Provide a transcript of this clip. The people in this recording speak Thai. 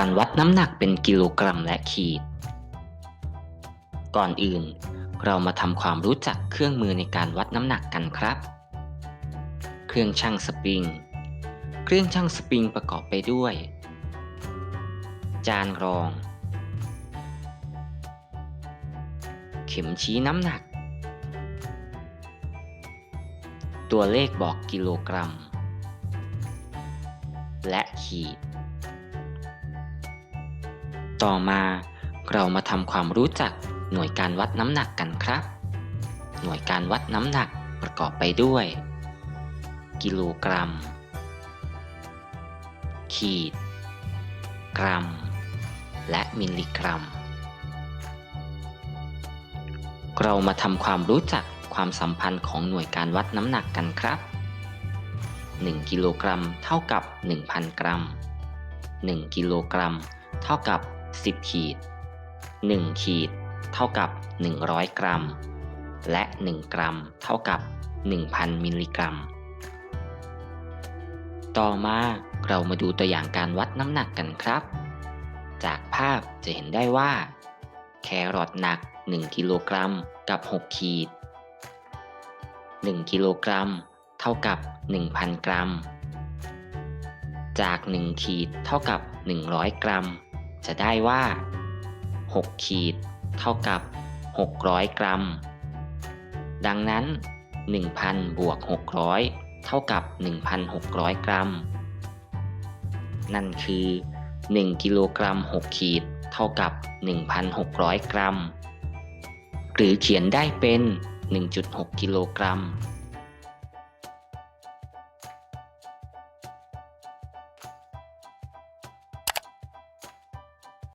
การวัดน้ำหนักเป็นกิโลกรัมและขีด ก่อนอื่น เรามาทำความรู้จักเครื่องมือในการวัดน้ำหนักกันครับ เครื่องชั่งสปริง เครื่องชั่งสปริงประกอบไปด้วย จานรอง เข็มชี้น้ำหนัก ตัวเลขบอกกิโลกรัม และขีด ต่อมาเรามาทำความรู้จักหน่วยการวัดน้ำหนักกันครับ หน่วยการวัดน้ำหนักประกอบไปด้วย กิโลกรัม ขีด กรัม และมิลลิกรัม เรามาทำความรู้จักความสัมพันธ์ของหน่วยการวัดน้ำหนักกันครับ 1 กิโลกรัมเท่ากับ 1,000 กรัม 1 กิโลกรัมเท่ากับ 10 ขีด 1 ขีด เท่ากับ 100 กรัม และ 1 กรัม เท่ากับ 1,000 มิลลิกรัม ต่อมาเรามาดูตัวอย่างการวัดน้ำหนักกันครับ จากภาพจะเห็นได้ว่า แครอทหนัก 1 กิโลกรัมกับ 6 ขีด 1 กิโลกรัม เท่ากับ 1,000 กรัม จาก 1 ขีดเท่ากับ 100 กรัม จะได้ว่า 6 ขีด เท่ากับ 600 กรัม ดังนั้น 1,000 บวก 600 เท่ากับ 1,600 กรัม นั่นคือ 1 กิโลกรัม 6 ขีด เท่ากับ 1,600 กรัม หรือเขียนได้เป็น 1.6 กิโลกรัม